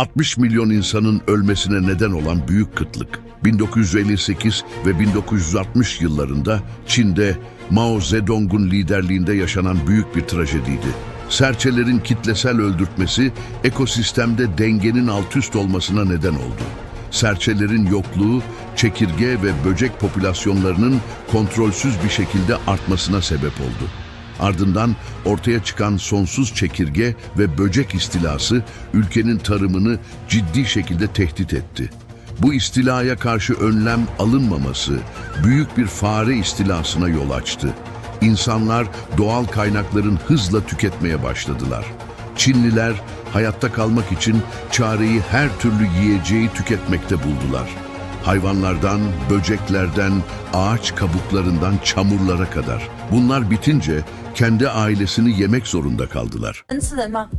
60 milyon insanın ölmesine neden olan büyük kıtlık. 1958 ve 1960 yıllarında Çin'de Mao Zedong'un liderliğinde yaşanan büyük bir trajediydi. Serçelerin kitlesel öldürtmesi ekosistemde dengenin alt üst olmasına neden oldu. Serçelerin yokluğu, çekirge ve böcek popülasyonlarının kontrolsüz bir şekilde artmasına sebep oldu. Ardından ortaya çıkan sonsuz çekirge ve böcek istilası ülkenin tarımını ciddi şekilde tehdit etti. Bu istilaya karşı önlem alınmaması büyük bir fare istilasına yol açtı. İnsanlar doğal kaynakların hızla tüketmeye başladılar. Çinliler hayatta kalmak için çareyi her türlü yiyeceği tüketmekte buldular. Hayvanlardan, böceklerden, ağaç kabuklarından çamurlara kadar. Bunlar bitince kendi ailesini yemek zorunda kaldılar. 能吃人吗？